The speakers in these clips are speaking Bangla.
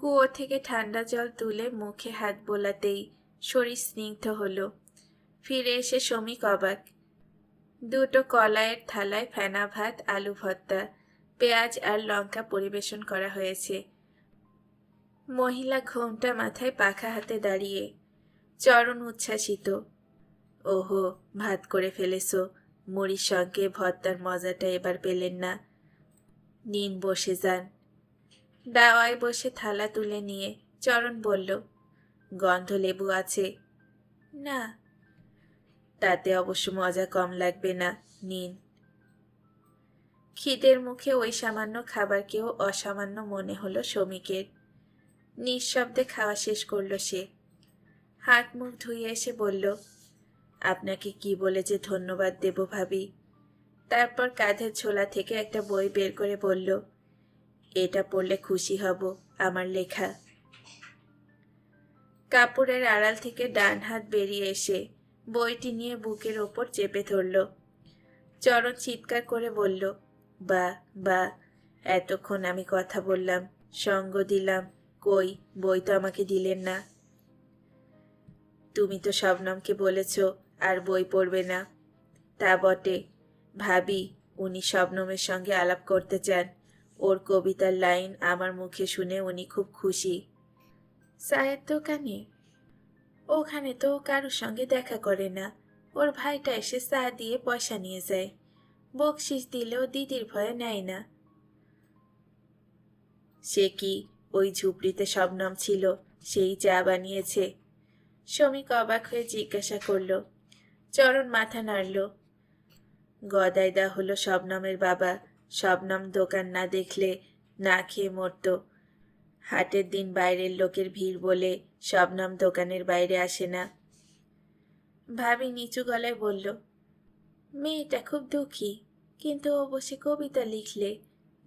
কুয়ো থেকে ঠান্ডা জল তুলে মুখে হাত বোলাতেই শরীর স্নিগ্ধ হলো। ফিরে এসে শ্রমিক অবাক দুটো কলাইয়ের থালায় ফেনা ভাত, আলু ভর্তা, পেঁয়াজ আর লঙ্কা পরিবেশন করা হয়েছে। মহিলা ঘোমটা মাথায় পাখা হাতে দাঁড়িয়ে চরণ উচ্ছ্বাসিত। ওহো, ভাত করে ফেলেছো। মুড়ির সঙ্গে ভর্তার মজাটা এবার পেলেন না। নিন বসে যান। দাওয়ায় বসে থালা তুলে নিয়ে চরণ বলল গন্ধ লেবু আছে? না। তাতে অবশ্য মজা কম লাগবে না, নিন। খিদের মুখে ওই সামান্য খাবারকেও অসামান্য মনে হলো শ্রমিকের। নিঃশব্দে খাওয়া শেষ করল সে। হাত মুখ ধুয়ে এসে বলল, আপনাকে কি বলে যে ধন্যবাদ দেব ভাবি? তারপর কাঁধের ছোলা থেকে একটা বই বের করে বলল এটা পড়লে খুশি হব, আমার লেখা। কাপড়ের আড়াল থেকে ডান হাত বেরিয়ে এসে বইটি নিয়ে বুকের ওপর চেপে ধরল। চরণ চিৎকার করে বলল, বা বা, এতক্ষণ আমি কথা বললাম, সঙ্গ দিলাম, কই, বই তো আমাকে দিলেন না। তুমি তো শবনমকে বলেছ, আর বই পড়বে না। তা বটে, ভাবি, উনি শবনমের সঙ্গে আলাপ করতে চান। ওর কবিতার লাইন আমার মুখে শুনে উনি খুব খুশি। চায়ের দোকানে? ওখানে তো কারোর সঙ্গে দেখা করে না। ওর ভাইটা এসে চা দিয়ে পয়সা নিয়ে যায়। বকশিস দিলেও দিদির ভয়ে নেয় না। সে কি ওই ঝুপড়িতে শবনম ছিল, সেই চা বানিয়েছে? শ্রমিক অবাক হয়ে জিজ্ঞাসা করল। চরণ মাথা নাড়ল। গদাইদা হলো শবনমের বাবা। শবনম দোকান না দেখলে না খেয়ে মরত। হাটের দিন বাইরের লোকের ভিড় বলে শবনম দোকানের বাইরে আসে না। ভাবি নিচু গলায় বলল, মেয়েটা খুব দুঃখী, কিন্তু ও বসে কবিতা লিখলে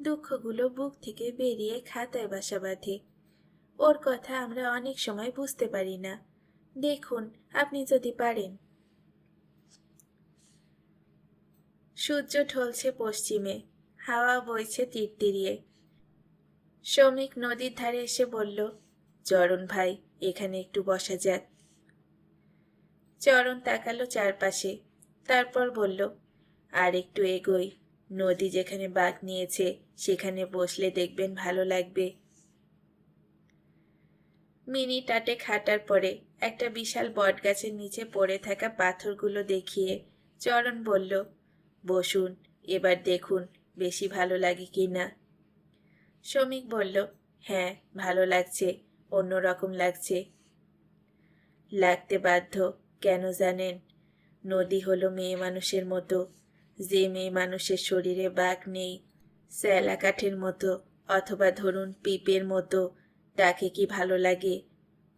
দুঃখগুলো বুক থেকে বেরিয়ে খাতায় বাসা বাঁধে। ওর কথা আমরা অনেক সময় বুঝতে পারি না। দেখুন, আপনি যদি পারেন। সূর্য ঢলছে পশ্চিমে। হাওয়া বইছে তীরতিরিয়ে শ্রমিক নদীর ধারে এসে বলল, চরণ ভাই, এখানে একটু বসা যাক। চরণ তাকালো চারপাশে, তারপর বলল, আর একটু এগোই। নদী যেখানে বাঘ নিয়েছে, সেখানে বসলে দেখবেন ভালো লাগবে। মিনি টাটে খাটার পরে একটা বিশাল বটগাছের নিচে পড়ে থাকা পাথরগুলো দেখিয়ে চরণ বলল, বসুন, এবার দেখুন বেশি ভালো লাগে কি না? শ্রমিক বলল হ্যাঁ ভালো লাগছে, অন্যরকম লাগছে। লাগতে বাধ্য, কেন জানেন? নদী হলো মেয়ে মানুষের মতো, যে মেয়ে মানুষের শরীরে বাঘ নেই স্যালা কাঠের মতো, অথবা ধরুন পিপের মতো, তাকে কি ভালো লাগে?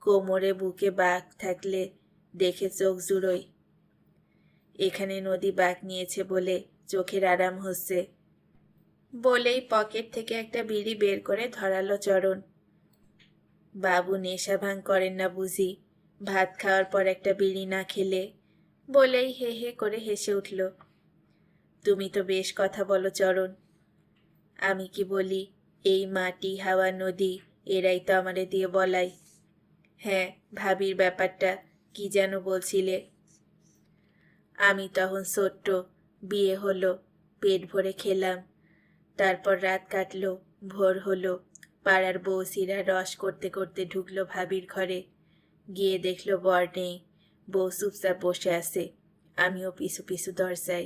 কোমরে বুকে বাঘ থাকলে দেখে চোখ জুড়োই। এখানে নদী বাঘ নিয়েছে বলে চোখের আরাম হচ্ছে। বলেই পকেট থেকে একটা বিড়ি বের করে ধরালো চরণ। বাবু নেশা ভাঙ করেন না বুঝি, ভাত খাওয়ার পর একটা বিড়ি না খেলে, বলেই হে হে করে হেসে উঠল। তুমি তো বেশ কথা বলো চরণ। আমি কি বলি, এই মাটি, হাওয়া, নদী, এরাই তো আমারে দিয়ে বলাই। হ্যাঁ ভাবির ব্যাপারটা কি যেন বলছিলে। আমি তখন ছোট্ট, বিয়ে হলো, পেট ভরে খেলাম। তারপর রাত কাটলো, ভোর হলো। পাড়ার বৌসিরা রস করতে করতে ঢুকলো ভাবির ঘরে। গিয়ে দেখল বর নেই, বউ চুপচাপ বসে আছে, আমিও পিছু পিছু দরজাই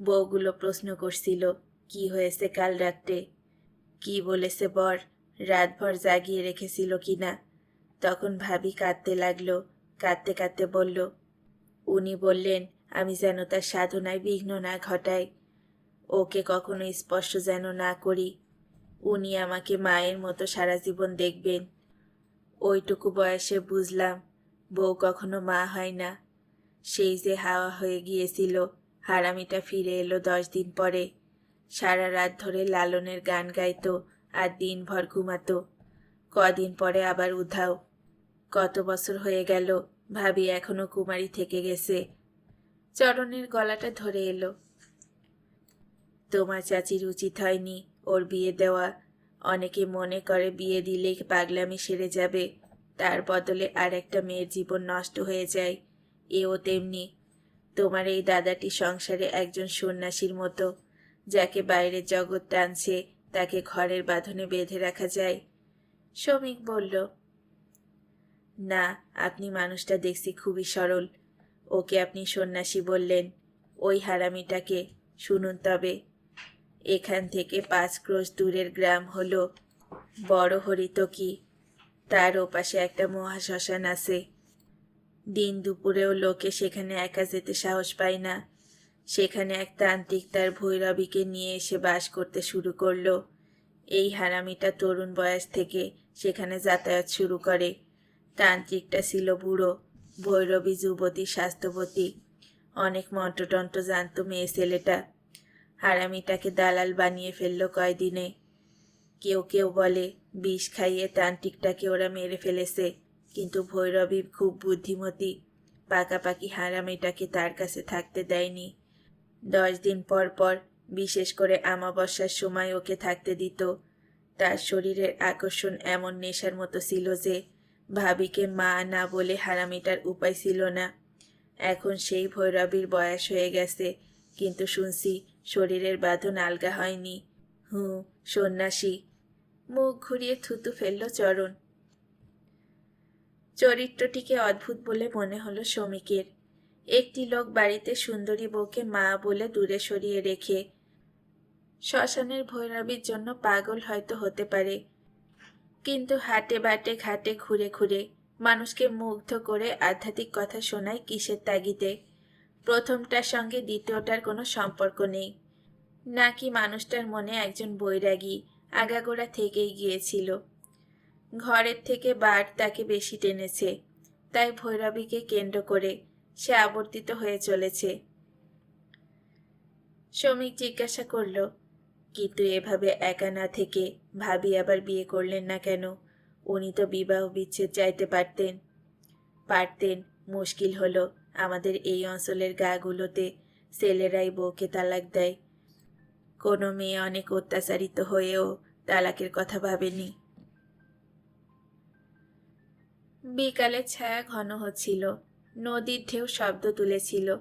বউগুলো প্রশ্ন করছিল, কি হয়েছে কাল রাত্রে? কি বলেছে বর? রাতভর জাগিয়ে রেখেছিল কি না? তখন ভাবি কাঁদতে লাগল, কাঁদতে কাঁদতে বলল, উনি বললেন, আমি যেন তার সাধনায় বিঘ্ন না ঘটাই। ওকে কখনো স্পর্শ যেন না করি। উনি আমাকে মায়ের মতো সারা জীবন দেখবেন। ওইটুকু বয়সে বুঝলাম, বউ কখনো মা হয় না। সেই যে হাওয়া হয়ে গিয়েছিল, হারামিটা ফিরে এলো দশ দিন পরে। সারা রাত ধরে লালনের গান গাইতো আর দিনভর ঘুমাতো। কদিন পরে আবার উধাও। কত বছর হয়ে গেল, ভাবি এখনও কুমারী থেকে গেছে। চরণের গলাটা ধরে এলো। তোমার চাচির উচিত হয়নি ওর বিয়ে দেওয়া অনেকে মনে করে বিয়ে দিলেই পাগলামি সেরে যাবে। তার বদলে আর একটা মেয়ের জীবন নষ্ট হয়ে যায়। এও তেমনি। তোমার এই দাদাটি সংসারে একজন সন্ন্যাসীর মতো। যাকে বাইরের জগৎ টানছে, তাকে ঘরের বাঁধনে বেঁধে রাখা যায়। শ্রমিক বলল, না, আপনি মানুষটা দেখছি খুবই সরল। ওকে আপনি সন্ন্যাসী বললেন। ওই হারামিটাকে শুনুন তবে। এখান থেকে পাঁচ ক্রোশ দূরের গ্রাম হলো বড় হরিত কি তার ওপাশে একটা মহাশ্মশান আছে। দিন দুপুরেও লোকে সেখানে একা যেতে সাহস পায় না। সেখানে এক তান্ত্রিক তার ভৈরবীকে নিয়ে এসে বাস করতে শুরু করল। এই হারামিটা তরুণ বয়স থেকে সেখানে যাতায়াত শুরু করে। তান্ত্রিকটা ছিল বুড়ো, ভৈরবী যুবতী স্বাস্থ্যবতী অনেক মন্ত্রতন্ত্র জানতো মেয়ে ছেলেটা। হারামিটাকে দালাল বানিয়ে ফেলল কয়দিনে। কেউ কেউ বলে, বিষ খাইয়ে তান্ত্রিকটাকে ওরা মেরে ফেলেছে, কিন্তু ভৈরবী খুব বুদ্ধিমতী। পাকাপাকি হারামিটাকে তার কাছে থাকতে দেয়নি। দশ দিন পর পর বিশেষ করে আমাবস্যার সময় ওকে থাকতে দিত। তার শরীরের আকর্ষণ এমন নেশার মতো ছিল যে, ভাবিকে মা না বলে হারামিটার উপায় ছিল না। এখন সেই ভৈরবীর বয়স হয়ে গেছে, কিন্তু শুনছি শরীরের বাঁধন আলগা হয়নি। হুঁ, সন্ন্যাসী। মুখ ঘুরিয়ে থুতু ফেলল চরণ। চরিত্রটিকে অদ্ভুত বলে মনে হলো শ্রমিকের একটি লোক বাড়িতে সুন্দরী বউকে মা বলে দূরে সরিয়ে রেখে শ্মশানের ভৈরবীর জন্য পাগল হয়তো হতে পারে। কিন্তু হাটে বাটে ঘাটে ঘুরে ঘুরে মানুষকে মুগ্ধ করে আধ্যাত্মিক কথা শোনায় কিসের তাগিদে? প্রথমটার সঙ্গে দ্বিতীয়টার কোনো সম্পর্ক নেই। নাকি মানুষটার মনে একজন বৈরাগী আগাগোড়া থেকেই গিয়েছিল। ঘরের থেকে বার তাকে বেশি টেনেছে, তাই ভৈরবীকে কেন্দ্র করে সে আবর্তিত হয়ে চলেছে। শ্রমিক জিজ্ঞাসা করল কিন্তু এভাবে একা না থেকে ভাবি আবার বিয়ে করলেন না কেন? উনি তো বিবাহ বিচ্ছেদ চাইতে পারতেন। পারতেন, মুশকিল হলো। আমাদের এই অঞ্চলের গাগুলোতে ছেলেরাই বউকে তালাক দেয়। কোনো মেয়ে অনেক অত্যাচারিত হয়েও তালাকের কথা ভাবেনি। বিকালে ছায়া ঘন হচ্ছিল, নদীর ঢেউ শব্দ তুলেছিল।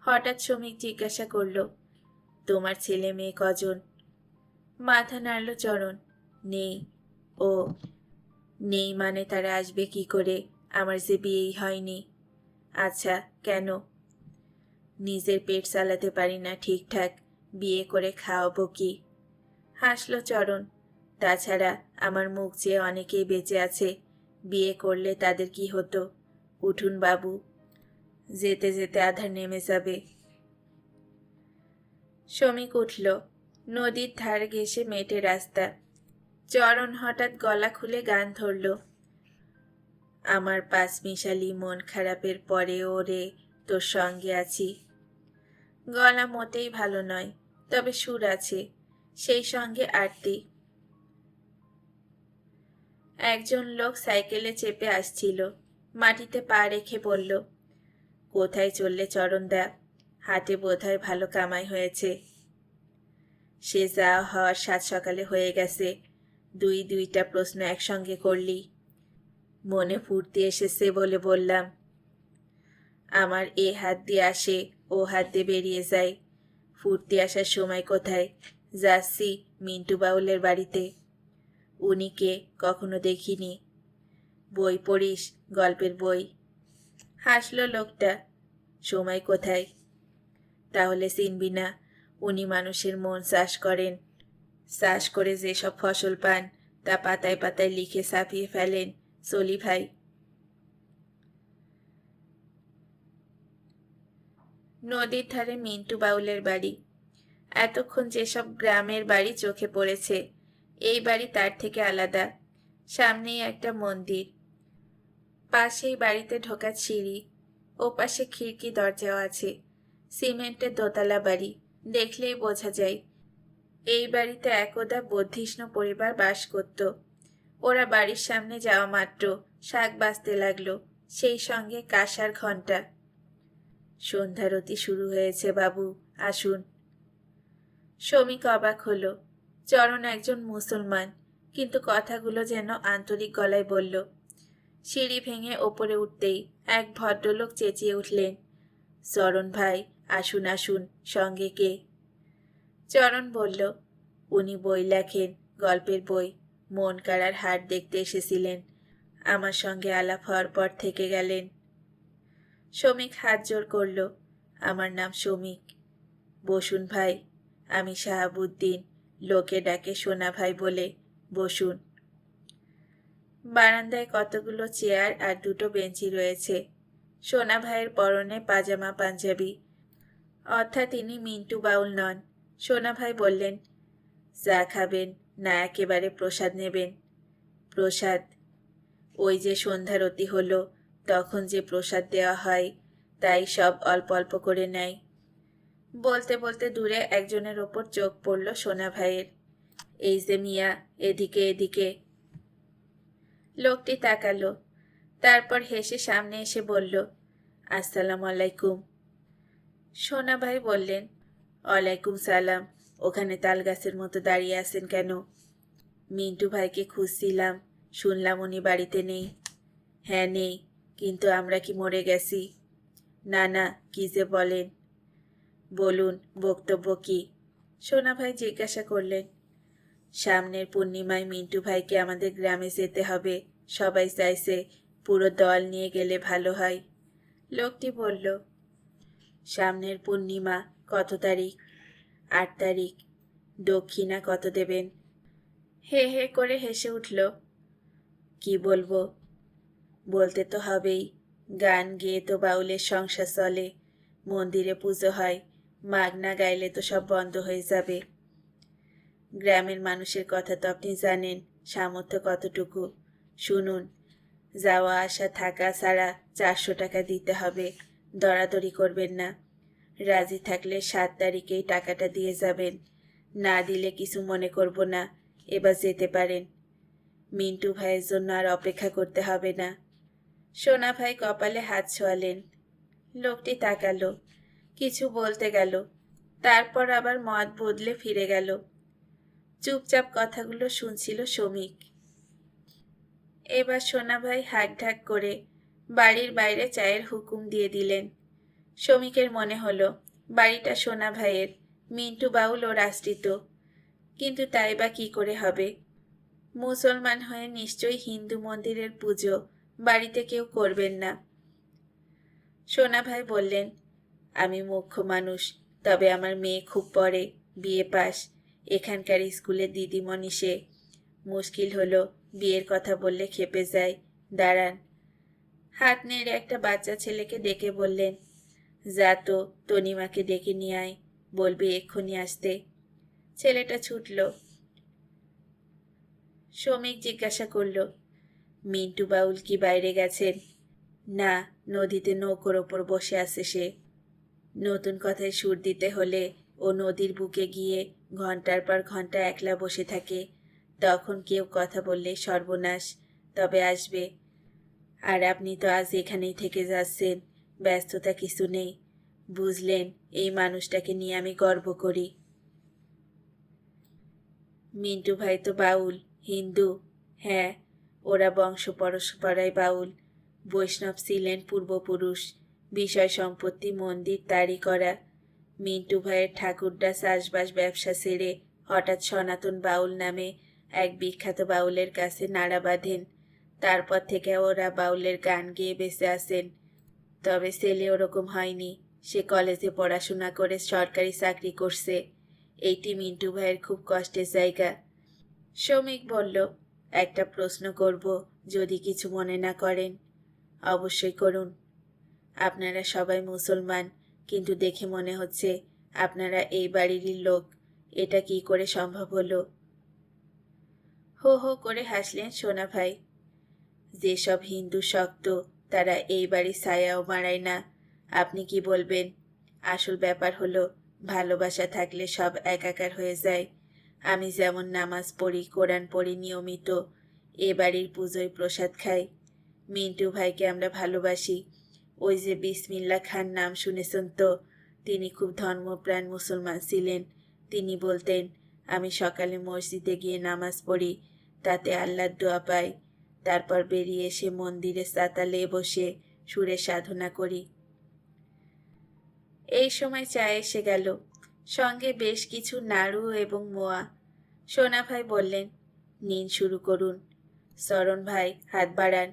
হঠাৎ শ্রমিক জিজ্ঞাসা করল, তোমার ছেলে মেয়ে কজন? মাথা নাড়ল চরণ, নেই, ও, নেই মানে তারা আসবে কি করে? আমার যে বিয়েই হয়নি। আচ্ছা কেন? নিজের পেট চালাতে পারি না ঠিকঠাক, বিয়ে করে খাওয়াবো কি? হাসলো চরণ। তাছাড়া আমার মুখ চেয়ে অনেকেই বেঁচে আছে, বিয়ে করলে তাদের কি হতো? উঠুন বাবু। যেতে যেতে আধার নেমে যাবে। শ্রমিক উঠল। নদীর ধার ঘেসে মেটে রাস্তা। চরণ হঠাৎ গলা খুলে গান ধরল। আমার পাঁচ মিশালি মন খারাপের পরে ওরে তোর সঙ্গে আছি। গলা মোটেই ভালো নয়, তবে সুর আছে, সেই সঙ্গে আরতি। একজন লোক সাইকেলে চেপে আসছিল, মাটিতে পা রেখে বলল, কোথায় চললে চরণদা হাটে বোধহয় ভালো কামাই হয়েছে। সে যা হওয়ার সাত সকালে হয়ে গেছে, দুই দুইটা প্রশ্ন একসঙ্গে করলি। মনে ফুর্তি এসেছে বলে বললাম। আমার এ হাত দিয়ে আসে, ও হাত দিয়ে বেরিয়ে যায়। ফুর্তি আসার সময় কোথায়? যাচ্ছি মিন্টু বাউলের বাড়িতে। উনি কে? কখনো দেখিনি। বই পড়িস, গল্পের বই। হাসলো লোকটা। সময় কোথায়? তাহলে চিনবি না, উনি মানুষের মন চাষ করেন। চাষ করে যেসব ফসল পান, তা পাতায় পাতায় লিখে ছাপিয়ে ফেলেন। চলি ভাই। নদীর ধারে মিন্টু বাউলের বাড়ি। এতক্ষণ যেসব গ্রামের বাড়ি চোখে পড়েছে, এই বাড়ি তার থেকে আলাদা। সামনেই একটা মন্দির। পাশেই বাড়িতে ঢোকার সিঁড়ি। ওপাশে খিড়কি দরজাও আছে। সিমেন্টের দোতলা বাড়ি। দেখলেই বোঝা যায়, এই বাড়িতে একদা বর্ধিষ্ণু পরিবার বাস করত। ওরা বাড়ির সামনে যাওয়া মাত্র শাক বাজতে লাগল, সেই সঙ্গে কাঁসার ঘণ্টা সন্ধ্যারতি শুরু হয়েছে বাবু, আসুন। শ্রমিক অবাক হলো, চরণ একজন মুসলমান, কিন্তু কথাগুলো যেন আন্তরিক গলায় বলল। সিঁড়ি ভেঙে ওপরে উঠতেই এক ভদ্রলোক চেঁচিয়ে উঠলেন, চরণ ভাই, আসুন আসুন, সঙ্গে কে? চরণ বলল, উনি বই লেখেন, গল্পের বই। মন কাড়ার হাট দেখতে এসেছিলেন। আমার সঙ্গে আলাপ হওয়ার পর থেকে গেলেন। শ্রমিক হাত জোর করল, আমার নাম শ্রমিক বসুন ভাই, আমি শাহাবুদ্দিন, লোকে ডাকে সোনা ভাই বলে, বসুন। বারান্দায় কতগুলো চেয়ার আর দুটো বেঞ্চি রয়েছে। সোনা ভাইয়ের পরনে পাজামা পাঞ্জাবি। অর্থাৎ তিনি মিন্টু বাউল নন। সোনা ভাই বললেন, চা খাবেন না একেবারে প্রসাদ নেবেন। প্রসাদ? ওই যে সন্ধ্যারতি হলো, তখন যে প্রসাদ দেওয়া হয়, তাই সব অল্প অল্প করে নেয়। বলতে বলতে দূরে একজনের ওপর চোখ পড়ল সোনা ভাইয়ের। এই যে মিয়া, এদিকে এদিকে। লোকটি তাকালো, তারপর হেসে সামনে এসে বলল, আসসালাম আলাইকুম। সোনা ভাই বললেন, ওয়ালাইকুম সালাম। ওখানে তাল গাছের মতো দাঁড়িয়ে আছেন কেন? মিন্টু ভাইকে খুঁজছিলাম, শুনলাম উনি বাড়িতে নেই। হ্যাঁ নেই, কিন্তু আমরা কি মরে গেছি? না না, কি যে বলেন। বলুন, বক্তব্য কি? সোনা ভাই জিজ্ঞাসা করলেন, সামনের পূর্ণিমায় মিন্টু ভাইকে আমাদের গ্রামে যেতে হবে, সবাই চাইছে পুরো দল নিয়ে গেলে ভালো হয়। লোকটি বলল, সামনের পূর্ণিমা, কত তারিখ? আট তারিখ। দক্ষিণা কত দেবেন? হে হে করে হেসে উঠল। কি বলব? বলতে তো হবেই। গান গেয়ে তো বাউলের সংসার চলে। মন্দিরে পুজো হয়। মাগনা গাইলে তো সব বন্ধ হয়ে যাবে। গ্রামের মানুষের কথা তো আপনি জানেন, সামর্থ্য কতটুকু। শুনুন যাওয়া আসা থাকা ছাড়া চারশো টাকা দিতে হবে। দরাদরি করবেন না। রাজি থাকলে সাত তারিখেই টাকাটা দিয়ে যাবেন। না দিলে কিছু মনে করব না, এবার যেতে পারেন। মিন্টু ভাইয়ের জন্য আর অপেক্ষা করতে হবে না। সোনা ভাই কপালে হাত ছোয়ালেন। লোকটি তাকালো, কিছু বলতে গেল, তারপর আবার মত বদলে ফিরে গেল। চুপচাপ কথাগুলো শুনছিল শ্রমিক। এবার সোনা ভাই হাক ঢাক করে বাড়ির বাইরে চায়ের হুকুম দিয়ে দিলেন। শ্রমিকের মনে হলো, বাড়িটা সোনা ভাইয়ের, মিন্টু বাউল ও রাষ্ট্রিত কিন্তু তাই বা কি করে হবে? মুসলমান হয়ে নিশ্চয়ই হিন্দু মন্দিরের পুজো বাড়িতে কেউ করবেন না। সোনা ভাই বললেন, আমি মুখ্য মানুষ, তবে আমার মেয়ে খুব পড়ে, বিয়ে পাস। এখানকার স্কুলের দিদিমণি সে। মুশকিল হলো, বিয়ের কথা বললে খেপে যায়। দাঁড়ান। হাত নেড়ে একটা বাচ্চা ছেলেকে ডেকে বললেন যা তো তনিমাকে ডেকে নিয়ে আয়, বলবি এক্ষুনি আসতে। ছেলেটা ছুটল। শ্রমিক জিজ্ঞাসা করল, মিন্টু বাউল কি বাইরে গেছেন না, নদীতে নৌকোর ওপর বসে আছে সে। নতুন কথায় সুর দিতে হলে ও নদীর বুকে গিয়ে ঘণ্টার পর ঘণ্টা একলা বসে থাকে। তখন কেউ কথা বললে সর্বনাশ, তবে আসবে। আর আপনি তো আজ এখানেই থেকে যাচ্ছেন। ব্যস্ততা কিছু নেই। বুঝলেন, এই মানুষটাকে নিয়ে আমি গর্ব করি। মিন্টু ভাই তো বাউল, হিন্দু। হ্যাঁ ওরা বংশ পরস্পরায় বাউল। বৈষ্ণব ছিলেন পূর্বপুরুষ। বিষয় সম্পত্তি, মন্দির, তারি করা। মিন্টু ভাইয়ের ঠাকুরদা চাষবাস ব্যবসা সেরে হঠাৎ সনাতন বাউল নামে এক বিখ্যাত বাউলের কাছে নাড়া বাঁধেন। তারপর থেকে ওরা বাউলের গান গেয়ে বেঁচে আসেন। তবে ছেলে ওরকম হয়নি। সে কলেজে পড়াশোনা করে সরকারি চাকরি করছে। এইটি মিন্টু ভাইয়ের খুব কষ্টের জায়গা। শ্রমিক বলল, একটা প্রশ্ন করব, যদি কিছু মনে না করেন। অবশ্যই করুন। আপনারা সবাই মুসলমান, কিন্তু দেখে মনে হচ্ছে আপনারা এই বাড়িরই লোক। এটা কি করে সম্ভব হলো? হো হো করে হাসলেন সোনা ভাই। যেসব হিন্দু শক্ত তারা এই বাড়ির ছায়াও মারায় না। আপনি কি বলবেন? আসল ব্যাপার হলো, ভালোবাসা থাকলে সব একাকার হয়ে যায়। আমি যেমন নামাজ পড়ি, কোরআন পড়ি নিয়মিত, এ বাড়ির পুজোয় প্রসাদ খাই। মিন্টু ভাইকে আমরা ভালোবাসি। ওই যে বিসমিল্লা খান নাম শুনেছেন তো? তিনি খুব ধর্মপ্রাণ মুসলমান ছিলেন। তিনি বলতেন, আমি সকালে মসজিদে গিয়ে নামাজ পড়ি, তাতে আল্লাহর দোয়া পাই। তারপর বেরিয়ে এসে মন্দিরে সাতালে বসে সুরে সাধনা করি। এই সময় চা এসে গেল। সঙ্গে বেশ কিছু নাড়ু এবং মোয়া। সোনা ভাই বললেন, নিন শুরু করুন। সরণ ভাই, হাত বাড়ান।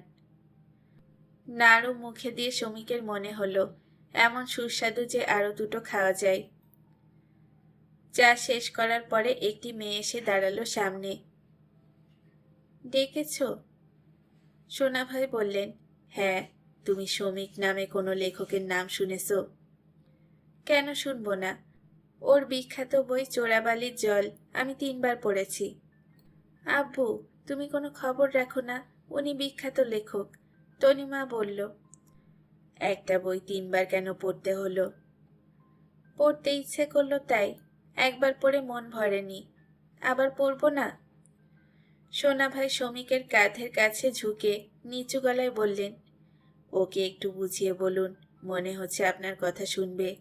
নাড়ু মুখে দিয়ে শ্রমিকের মনে হলো, এমন সুস্বাদু যে আরও দুটো খাওয়া যায়। চা শেষ করার পরে একটি মেয়ে এসে দাঁড়াল সামনে। ডেকেছ? সোনা ভাই বললেন হ্যাঁ তুমি শ্রমিক নামে কোনো লেখকের নাম শুনেছ? কেন শুনব না? ওর বিখ্যাত বই চোরাবালির জল, আমি তিনবার পড়েছি। আব্বু, তুমি কোনো খবর রাখো না, উনি বিখ্যাত লেখক। তনিমা বলল, একটা বই তিনবার কেন পড়তে হলো? পড়তে ইচ্ছে করল তাই, একবার পড়ে মন ভরেনি। আবার পড়ব না? সোনা ভাই শ্রমিকের কাঁধের কাছে ঝুঁকে নিচু গলায় বললেন, ওকে একটু বুঝিয়ে বলুন, মনে হচ্ছে আপনার কথা শুনবে।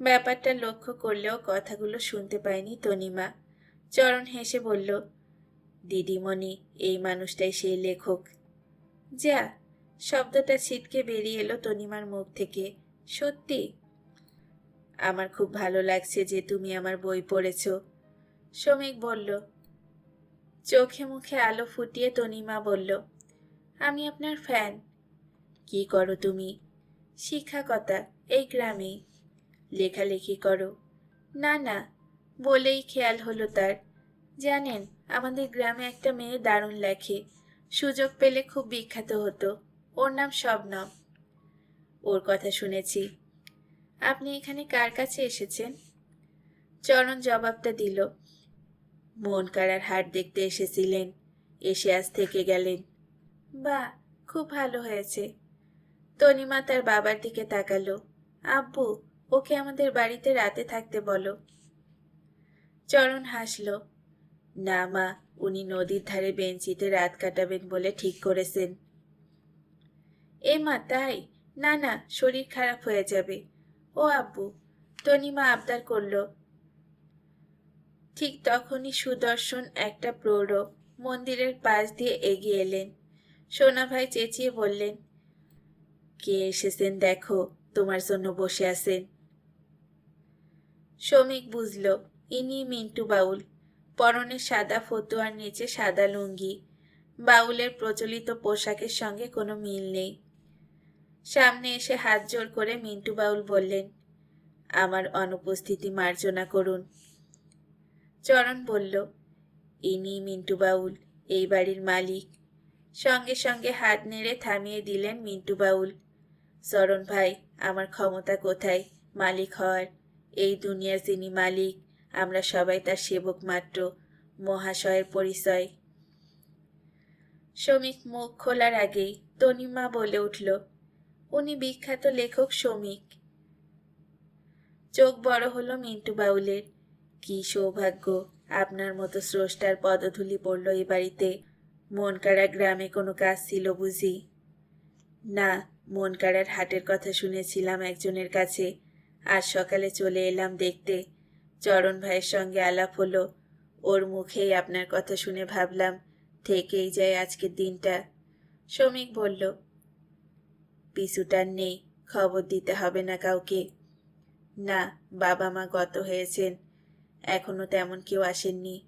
ব্যাপারটা লক্ষ্য করলেও কথাগুলো শুনতে পায়নি তনিমা। চরণ হেসে বলল, দিদিমণি, এই মানুষটাই সেই লেখক। যা। শব্দটা ছিটকে বেরিয়ে এলো তনিমার মুখ থেকে। সত্যি? আমার খুব ভালো লাগছে যে তুমি আমার বই পড়েছ। শ্রমিক বলল চোখে মুখে আলো ফুটিয়ে তনিমা বলল, আমি আপনার ফ্যান। কি করো তুমি? শিক্ষকতা, এই গ্রামেই লেখালেখি করো। না না, বলেই খেয়াল হলো তার। জানেন, আমাদের গ্রামে একটা মেয়ে দারুণ লেখে। সুযোগ পেলে খুব বিখ্যাত হতো। ওর নাম শবনম। ওর কথা শুনেছি। আপনি এখানে কার কাছে এসেছেন? চরণ জবাবটা দিল মন কারার হাট দেখতে এসেছিলেন। এসে আজ থেকে গেলেন। বাহ খুব ভালো হয়েছে। তনিমা তার বাবার দিকে তাকালো। আব্বু, ওকে আমাদের বাড়িতে রাতে থাকতে বলো। চরণ হাসল। না মা, উনি নদীর ধারে বেঞ্চিতে রাত কাটাবেন বলে ঠিক করেছেন। এ মা, তাই? না না, শরীর খারাপ হয়ে যাবে। ও আব্বু। তনিমা আবদার করল। ঠিক তখনই সুদর্শন একটা প্রৌঢ় মন্দিরের পাশ দিয়ে এগিয়ে এলেন। সোনা ভাই চেঁচিয়ে বললেন, কে এসেছেন দেখো, তোমার জন্য বসে আছেন। শ্রমিক বুঝল, ইনি মিন্টু বাউল। পরনে সাদা ফতুয়ার নিচে সাদা লুঙ্গি। বাউলের প্রচলিত পোশাকের সঙ্গে কোনো মিল নেই। সামনে এসে হাত জোর করে মিন্টু বাউল বললেন, আমার অনুপস্থিতি মার্জনা করুন। চরণ বলল, ইনি মিন্টু বাউল, এই বাড়ির মালিক। সঙ্গে সঙ্গে হাত নেড়ে থামিয়ে দিলেন মিন্টু বাউল। চরণ ভাই, আমার ক্ষমতা কোথায়? মালিক হওয়ার। এই দুনিয়ার যিনি মালিক, আমরা সবাই তার সেবক মাত্র, মহাশয়ের পরিচয়। শ্রমিক মুখ খোলার আগেই তনিমা বলে উঠল, উনি বিখ্যাত লেখক শ্রমিক চোখ বড় হলো মিন্টু বাউলের। কি সৌভাগ্য, আপনার মতো স্রষ্টার পদধূলি পড়ল এই বাড়িতে। মনকাড়া গ্রামে কোনো কাজ ছিল বুঝি? না, মনকাড়ার হাটের কথা শুনেছিলাম একজনের কাছে। আজ সকালে চলে এলাম দেখতে। চরণ ভাইয়ের সঙ্গে আলাপ হলো। ওর মুখেই আপনার কথা শুনে ভাবলাম, থেকেই যায় আজকের দিনটা। শ্রমিক বলল পিছুটার নেই, খবর দিতে হবে না কাউকে। না, বাবা মা গত হয়েছেন। এখনও তেমন কেউ আসেননি।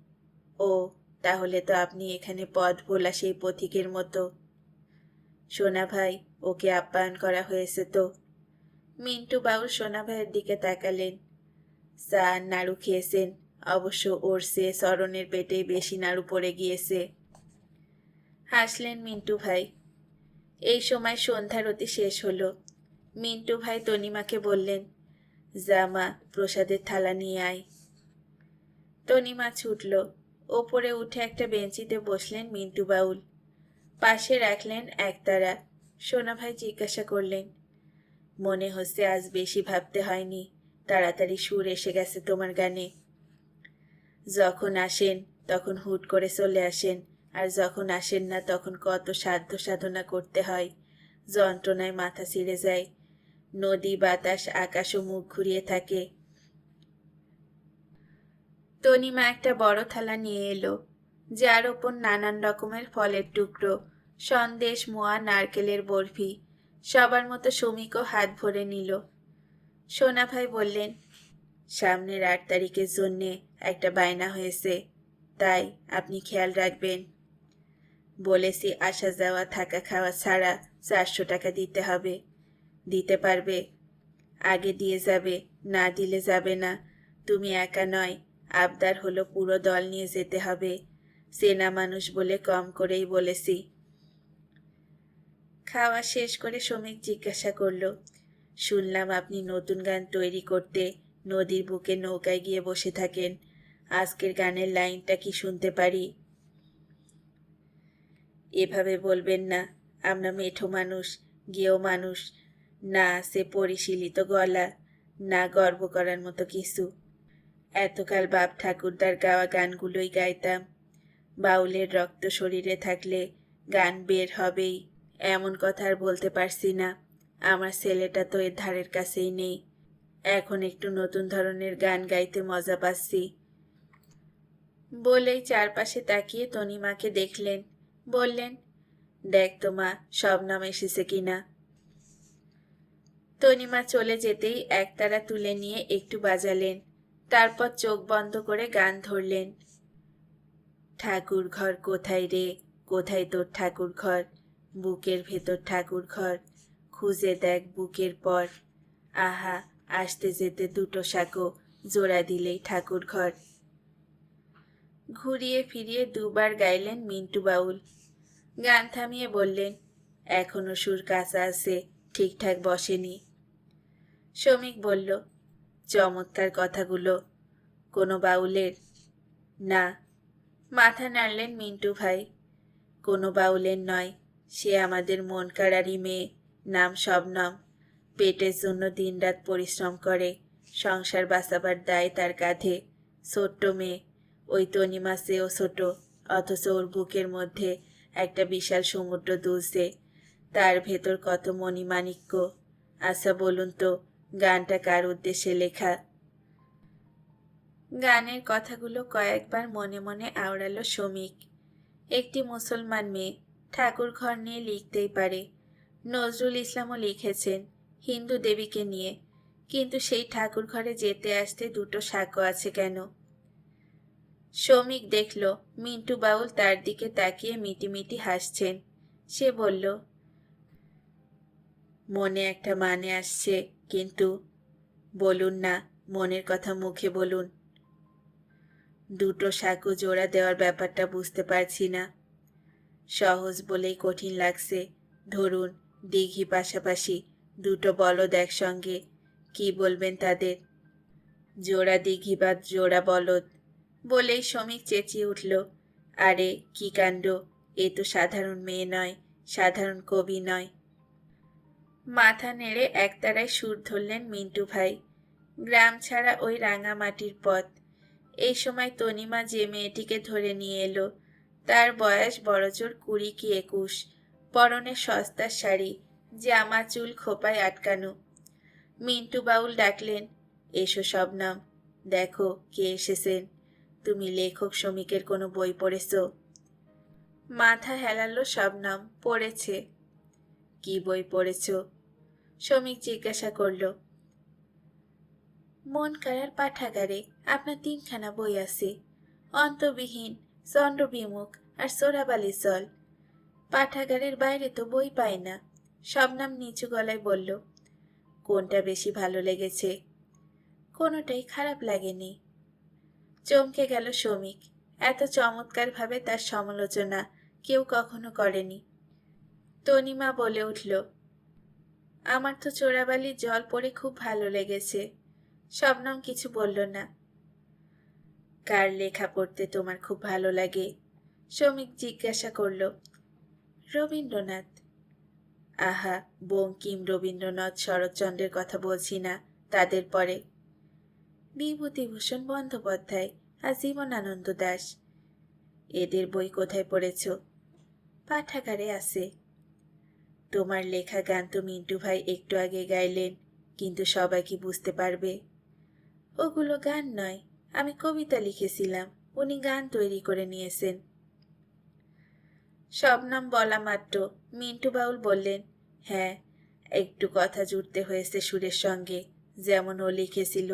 ও, তাহলে তো আপনি এখানে পথ ভোলা সেই পথিকের মতো। সোনা ভাই, ওকে আপ্যায়ন করা হয়েছে তো? মিন্টু বাউল সোনা ভাইয়ের দিকে তাকালেন। আর নাড়ু খেয়েছেন, অবশ্য ওর সে স্মরণের পেটেই বেশি নাড়ু পড়ে গিয়েছে। হাসলেন মিন্টু ভাই। এই সময় সন্ধ্যারতি শেষ হলো। মিন্টু ভাই তনিমাকে বললেন জামা প্রসাদের থালা নিয়ে আয়। তনিমা ছুটল ওপরে উঠে একটা বেঞ্চিতে বসলেন মিন্টু বাউল। পাশে রাখলেন একতারা। সোনা ভাই জিজ্ঞাসা করলেন, মনে হচ্ছে আজ বেশি ভাবতে হয়নি, তাড়াতাড়ি সুর এসে গেছে তোমার গানে। যখন আসেন তখন হুট করে চলে আসেন, আর যখন আসেন না তখন কত সাধ্য সাধনা করতে হয়। যন্ত্রণায় মাথা ছিঁড়ে যায়। নদী, বাতাস আকাশও মুখ ঘুরিয়ে থাকে। তনিমা একটা বড় থালা নিয়ে এলো, যার ওপর নানান রকমের ফলের টুকরো, সন্দেশ, মোয়া, নারকেলের বরফি, সবার মতো শ্রমিকও হাত ভরে নিল। সোনা ভাই বললেন, সামনের আট তারিখের জন্যে একটা বায়না হয়েছে, তাই আপনি খেয়াল রাখবেন। বলেছি আসা যাওয়া থাকা খাওয়া ছাড়া চারশো টাকা দিতে হবে। দিতে পারবে, আগে দিয়ে যাবে, না দিলে যাবে না। তুমি একা নয় আবদার হলো পুরো দল নিয়ে যেতে হবে। সেনা মানুষ বলে কম করেই বলেছি। খাওয়া শেষ করে শ্রমিক জিজ্ঞাসা করল, শুনলাম আপনি নতুন গান তৈরি করতে নদীর বুকে নৌকায় গিয়ে বসে থাকেন। আজকের গানের লাইনটা কি শুনতে পারি? এভাবে বলবেন না, আমরা মেঠো মানুষ, গেও মানুষ। না, সে পরিশীলিত গলা, না গর্ব করার মতো কিছু। এতকাল বাপ ঠাকুরদার গাওয়া গানগুলোই গাইতাম। বাউলের রক্ত শরীরে থাকলে গান বের হবেই, এমন কথা আর বলতে পারছি না। আমার ছেলেটা তো এর ধারের কাছেই নেই। এখন একটু নতুন ধরনের গান গাইতে মজা পাচ্ছি। বলেই চারপাশে তাকিয়ে তনিমাকে দেখলেন। বললেন, দেখ তোমা সব নাম এসেছে কিনা তনিমা চলে যেতেই একতারা তুলে নিয়ে একটু বাজালেন। তারপর চোখ বন্ধ করে গান ধরলেন। ঠাকুর ঘর কোথায় রে? কোথায় তোর ঠাকুর ঘর? বুকের ভেতর ঠাকুর ঘর। খুঁজে দেখ বুকের পর। আহা, আসতে যেতে দুটো সাঁকো জোড়া দিলেই ঠাকুর ঘর। ঘুরিয়ে ফিরিয়ে দুবার গাইলেন মিন্টু বাউল। গান থামিয়ে বললেন, এখনও সুর কাঁচা আছে, ঠিকঠাক বসেনি। শ্রমিক বলল চমৎকার কথাগুলো। কোনো বাউলের? না। মাথা নাড়লেন মিন্টু ভাই। কোনো বাউলের নয়। সে আমাদের মন কাড়ারি মেয়ে। নাম শবনম। পেটের জন্য দিনরাত পরিশ্রম করে। সংসার বাঁচাবার দায় তার কাঁধে। ছোট্ট মেয়ে। ওই তনিমা সেও ছোট। অথচ ওর বুকের মধ্যে একটা বিশাল সমুদ্র দুলছে। তার ভেতর কত মণিমাণিক্য। আচ্ছা বলুন তো গানটা কার উদ্দেশ্যে লেখা? গানের কথাগুলো কয়েকবার মনে মনে আওড়ালো শ্রমিক একটি মুসলমান মেয়ে ঠাকুর ঘর নিয়ে লিখতেই পারে। নজরুল ইসলামও লিখেছেন হিন্দু দেবীকে নিয়ে। কিন্তু সেই ঠাকুর ঘরে যেতে আসতে দুটো সাক্ষ্য আছে কেন? শ্রমিক দেখল, মিন্টু বাউল তার দিকে তাকিয়ে মিটিমিটি হাসছেন। সে বলল, মনে একটা মানে আসছে। কিন্তু বলুন না, মনের কথা মুখে বলুন। দুটো সাঁকো জোড়া দেওয়ার ব্যাপারটা বুঝতে পারছি না। সহজ বলেই কঠিন লাগছে। ধরুন দিঘি পাশাপাশি দুটো বলদ একসঙ্গে, কি বলবেন তাদের? জোড়া দিঘি বা জোড়া বলদ বলেই শ্রমিক চেঁচিয়ে উঠল। আরে, কি কাণ্ড! এ তো সাধারণ মেয়ে নয়, সাধারণ কবি নয়। মাথা নেড়ে একতারায় সুর ধরলেন মিন্টু ভাই। গ্রাম ছাড়া ওই রাঙামাটির পথ। এই সময় তনিমা যে মেয়েটিকে ধরে নিয়ে এলো, তার বয়স বড়জোর কুড়ি কি একুশ। পরনে সস্তার শাড়ি, জামা চুল খোপায় আটকানো। মিন্টু বাউল ডাকলেন, এসো সব নাম দেখো কে এসেছেন। তুমি লেখক শ্রমিকের কোনো বই পড়েছ? মাথা হেলালো সব নাম পড়েছে। কি বই পড়েছ? শ্রমিক জিজ্ঞাসা করল, মন কারার পাঠাগারে আপনার তিনখানা বই আছে। অন্তবিহীন, চন্দ্রবিমুখ আর সোরাবালি জল পাঠাগারের বাইরে তো বই পায় না। শবনম নিচু গলায় বলল, কোনটা বেশি ভালো লেগেছে? কোনোটাই খারাপ লাগেনি। চমকে গেল শ্রমিক, এত চমৎকারভাবে তার সমালোচনা কেউ কখনো করেনি। তনিমা বলে উঠল আমার তো চোরাবালির জল পড়ে খুব ভালো লেগেছে। শবনম কিছু বলল না। কার লেখা পড়তে তোমার খুব ভালো লাগে? শ্রমিক জিজ্ঞাসা করল, রবীন্দ্রনাথ। আহা বঙ্কিম রবীন্দ্রনাথ শরৎচন্দ্রের কথা বলছি না, তাদের পরে। বিভূতিভূষণ বন্দ্যোপাধ্যায় আর জীবনানন্দ দাস। এদের বই কোথায় পড়েছ? পাঠাগারে আছে। তোমার লেখা গান তো মিন্টু ভাই একটু আগে গাইলেন, কিন্তু সবাই কি বুঝতে পারবে? ওগুলো গান নয়, আমি কবিতা লিখেছিলাম, উনি গান তৈরি করে নিয়েছেন। শবনম বলা মাত্র, মিন্টু বাউল বললেন হ্যাঁ একটু কথা জুড়তে হয়েছে সুরের সঙ্গে, যেমন ও লিখেছিল,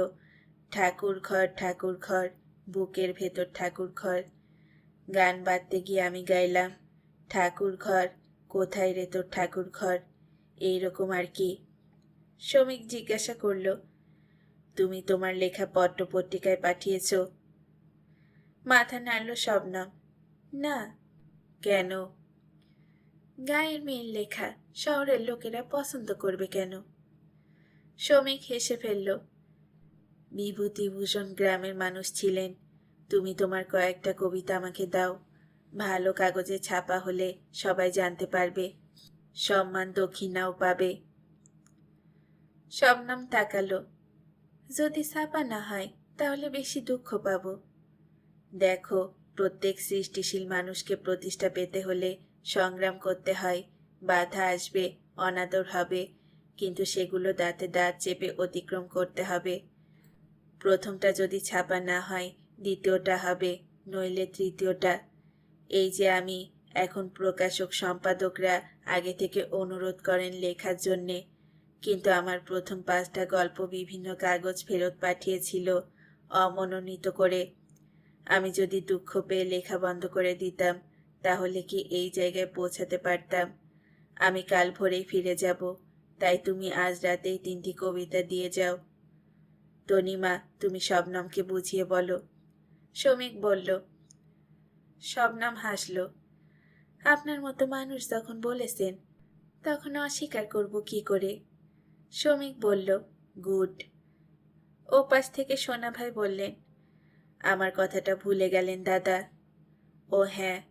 ঠাকুর ঘর ঠাকুর ঘর, বুকের ভেতর ঠাকুর ঘর, গান বাজতে গিয়ে আমি গাইলাম, ঠাকুর ঘর কোথায় রে তোর ঠাকুর ঘর এইরকম আর কি? শ্রমিক জিজ্ঞাসা করল, তুমি তোমার লেখা পত্র পত্রিকায় পাঠিয়েছ? মাথা নাড়ল শবনম, না। কেন? গায়ের মেয়ের লেখা, শহরের লোকেরা পছন্দ করবে কেন? শ্রমিক হেসে ফেলল, বিভূতিভূষণ গ্রামের মানুষ ছিলেন। তুমি তোমার কয়েকটা কবিতা আমাকে দাও। ভালো কাগজে ছাপা হলে সবাই জানতে পারবে। সম্মান দক্ষিণাও পাবে। শবনম তাকালো। যদি ছাপা না হয়, তাহলে বেশি দুঃখ পাবো। দেখো, প্রত্যেক সৃষ্টিশীল মানুষকে প্রতিষ্ঠা পেতে হলে সংগ্রাম করতে হয়, বাধা আসবে, অনাদর হবে, কিন্তু সেগুলো দাঁতে দাঁত চেপে অতিক্রম করতে হবে। প্রথমটা যদি ছাপা না হয়, দ্বিতীয়টা হবে, নইলে তৃতীয়টা এই যে আমি, এখন প্রকাশক সম্পাদকরা আগে থেকে অনুরোধ করেন লেখার জন্যে। কিন্তু আমার প্রথম পাঁচটা গল্প বিভিন্ন কাগজ ফেরত পাঠিয়েছিল, অমনোনীত করে। আমি যদি দুঃখ পেয়ে লেখা বন্ধ করে দিতাম, তাহলে কি এই জায়গায় পৌঁছাতে পারতাম? আমি কাল ভোরেই ফিরে যাব, তাই তুমি আজ রাতেই তিনটি কবিতা দিয়ে যাও। তনিমা, তুমি শবনমকে বুঝিয়ে বলো। শ্রমিক বলল শবনম হাসল। আপনার মতো মানুষ যখন বলেছেন, তখন অস্বীকার করব কি করে? শ্রমিক বলল, গুড। ওপাশ থেকে সোনা ভাই বললেন, আমার কথাটা ভুলে গেলেন দাদা। ও হ্যাঁ।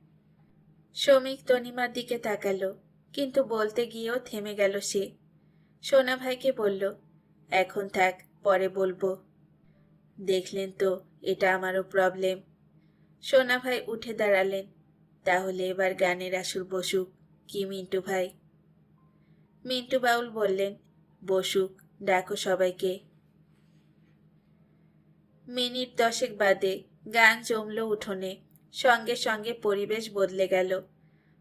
শ্রমিক তনিমার দিকে তাকালো, কিন্তু বলতে গিয়েও থেমে গেল সে। সোনা ভাইকে বলল, এখন থাক, পরে বলব। দেখলেন তো, এটা আমারও প্রবলেম সোনা ভাই উঠে দাঁড়ালেন। তাহলে এবার গানের আসর বসুক, কি মিন্টু ভাই? মিন্টু বাউল বললেন, বসুক, ডাকো সবাইকে। মিনিট দশেক বাদে গান জমল উঠোনে, সঙ্গে সঙ্গে পরিবেশ বদলে গেল।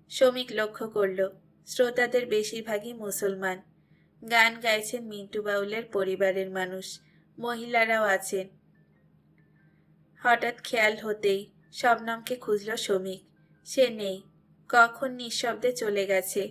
শ্রমিক লক্ষ্য করল, শ্রোতাদের বেশিরভাগই মুসলমান। গান গাইছেন মিন্টু বাউলের পরিবারের মানুষ, মহিলারাও আছেন। হঠাৎ খেয়াল হতেই শবনমকে খুঁজল শ্রমিক। সে নেই কখন নিঃশব্দে চলে গেছে।